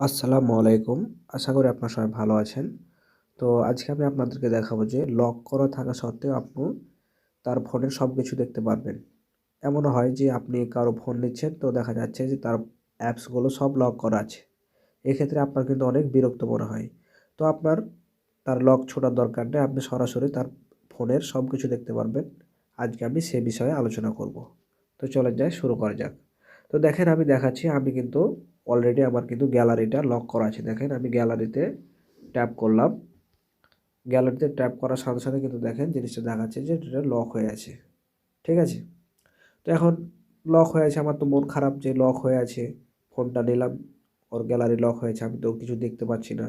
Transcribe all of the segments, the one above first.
আসসালামু আলাইকুম। আশা করি আপনার সবাই ভালো আছেন। তো আজকে আমি আপনাদেরকে দেখাবো যে লক করা থাকা সত্ত্বেও আপনি তার ফোনের সব কিছু দেখতে পারবেন। এমনও হয় যে আপনি কারও ফোন নিচ্ছেন তো দেখা যাচ্ছে যে তার অ্যাপসগুলো সব লক করা আছে। এক্ষেত্রে আপনার কিন্তু অনেক বিরক্ত মনে হয়। তো আপনার, তার লক ছোটার দরকার নেই, আপনি সরাসরি তার ফোনের সব কিছু দেখতে পারবেন। আজকে আমি সে বিষয়ে আলোচনা করব। তো চলে যায় শুরু করা যাক। তো দেখেন আমি দেখাচ্ছি, আমি কিন্তু অলরেডি আমার কিন্তু গ্যালারিটা লক করা আছে। দেখেন, আমি গ্যালারিতে ট্যাপ করলাম। গ্যালারিতে ট্যাপ করার সাথে সাথে কিন্তু দেখেন, জিনিসটা দেখাচ্ছে যে এটা লক হয়ে আছে। ঠিক আছে? তো এখন লক হয়ে আছে, আমার তো মন খারাপ যে লক হয়ে আছে, ফোনটা নিলাম, ওর গ্যালারি লক হয়েছে আমি তো কিছু দেখতে পাচ্ছি না।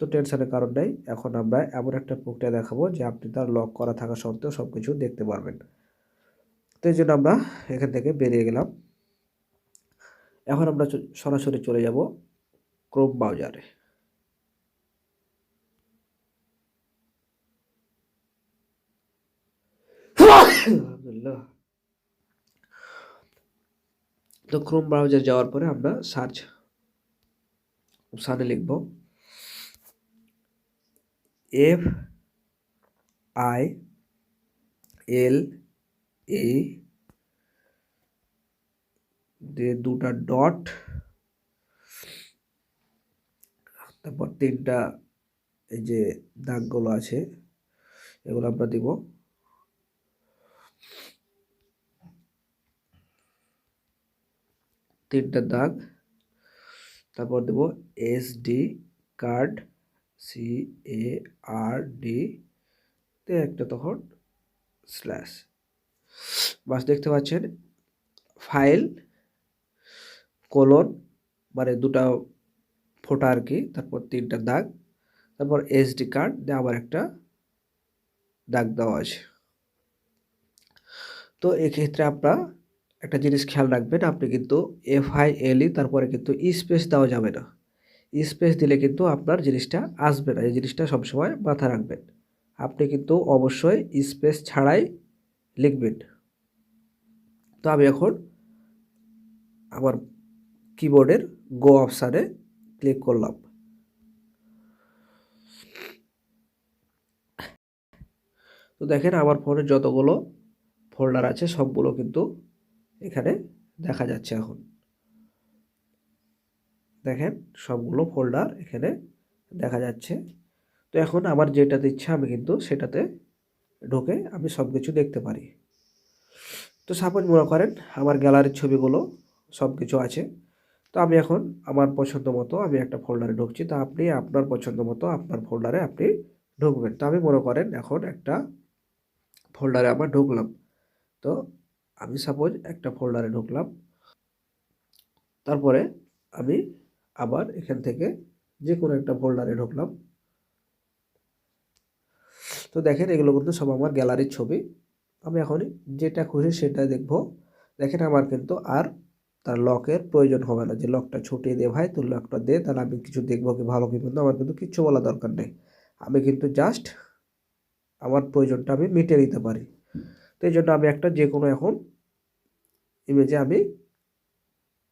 তো টেনশনের কারণ নেই, এখন আমরা এমন একটা প্রক্রিয়া দেখাবো যে আপনি তার লক করা থাকা সত্ত্বেও সব কিছু দেখতে পারবেন। তো এই জন্য আমরা এখান থেকে বেরিয়ে গেলাম। এখন আমরা সরাসরি চলে যাব ক্রোম ব্রাউজারে। তো ক্রোম ব্রাউজার যাওয়ার পরে আমরা সার্চ অপশানে লিখব এফ আই এল এ দুটা ডট, তারপর তিনটা এই যে দাগগুলো আছে, এগুলো আমরা দিব। তিনটা দাগ, তারপর দেব S D card C A R D তে একটা তখন স্ল্যাশ বাস দেখতে পাচ্ছেন ফাইল কোলন মানে দুটা ফোটা আর কি, তারপর তিনটা দাগ, তারপর এসডি কার্ড দিয়ে আবার একটা দাগ দেওয়া আছে। তো এক্ষেত্রে আপনার একটা জিনিস খেয়াল রাখবেন, আপনি কিন্তু এফ আই এল ই তারপরে কিন্তু স্পেস দেওয়া যাবে না। স্পেস দিলে কিন্তু আপনার জিনিসটা আসবে না, এই জিনিসটা সবসময় মাথায় রাখবেন। আপনি কিন্তু অবশ্যই স্পেস ছাড়াই লিখবেন। তো আমি এখন আমার কিবোর্ডের গো অপশানে ক্লিক করলাম। তো দেখেন আমার ফোনে যতগুলো ফোল্ডার আছে, সবগুলো কিন্তু এখানে দেখা যাচ্ছে এখন। দেখেন, সবগুলো ফোল্ডার এখানে দেখা যাচ্ছে। তো এখন আমার যেটাতে ইচ্ছা, আমি কিন্তু সেটাতে ঢোকে আমি সব কিছু দেখতে পারি। তো সাপোজ মনে করেন, আমার গ্যালারির ছবিগুলো সব কিছু আছে। তো আমি এখন আমার পছন্দ মতো আমি একটা ফোল্ডারে ঢুকছি। তো আপনি আপনার পছন্দ মতো আপনার ফোল্ডারে আপনি ঢুকবেন। তো আমি মনে করেন এখন একটা ফোল্ডারে আমার ঢুকলাম। তো আমি সাপোজ একটা ফোল্ডারে ঢুকলাম। তারপরে আমি আবার এখান থেকে যে কোনো একটা ফোল্ডারে ঢুকলাম। তো দেখেন এগুলো কিন্তু সব আমার গ্যালারির ছবি। আমি এখন যেটা খুশি সেটা দেখব। দেখেন আমার কিন্তু আর তার লকের প্রয়োজন হবে না। যে লকটা ছুটিয়ে দে ভাই তুই লকটা দে, তাহলে আমি কিছু দেখব কি ভালো কি মন্দ। আমার কিন্তু কিচ্ছু বলা দরকার নেই। আমি কিন্তু জাস্ট আমার প্রয়োজনটা আমি মিটিয়ে নিতে পারি। তো এই জন্য আমি একটা যে কোনো এখন ইমেজে আমি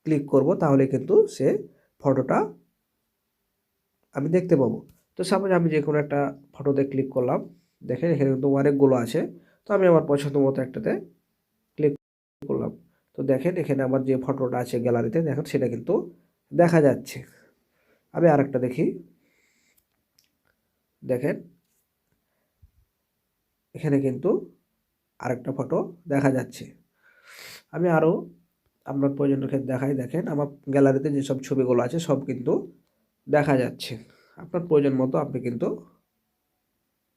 ক্লিক করব, তাহলে কিন্তু সে ফটোটা আমি দেখতে পাবো। তো সাপোজ আমি যে কোনো একটা ফটোতে ক্লিক করলাম, দেখেন এখানে কিন্তু অনেকগুলো আছে। তো আমি আমার পছন্দ মতো একটাতে ক্লিক করলাম। তো দেখেন, এখানে আমার যে ফটোটা আছে গ্যালারিতে, দেখেন সেটা কিন্তু দেখা যাচ্ছে। আমি আরেকটা দেখি। দেখেন, এখানে কিন্তু আরেকটা ফটো দেখা যাচ্ছে। আমি আরও আপনার প্রয়োজনের ক্ষেত্রে দেখাই। দেখেন, আমার গ্যালারিতে যেসব ছবিগুলো আছে, সব কিন্তু দেখা যাচ্ছে। আপনার প্রয়োজন মতো আপনি কিন্তু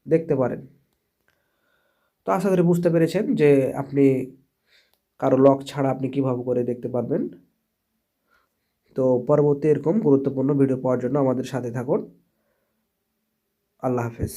দেখতে পারেন। তো আশা করি বুঝতে পেরেছেন যে আপনি কারও লক ছাড়া আপনি কীভাবে করে দেখতে পারবেন? তো পরবর্তী এরকম গুরুত্বপূর্ণ ভিডিও পাওয়ার জন্য আমাদের সাথে থাকুন। আল্লাহ হাফেজ।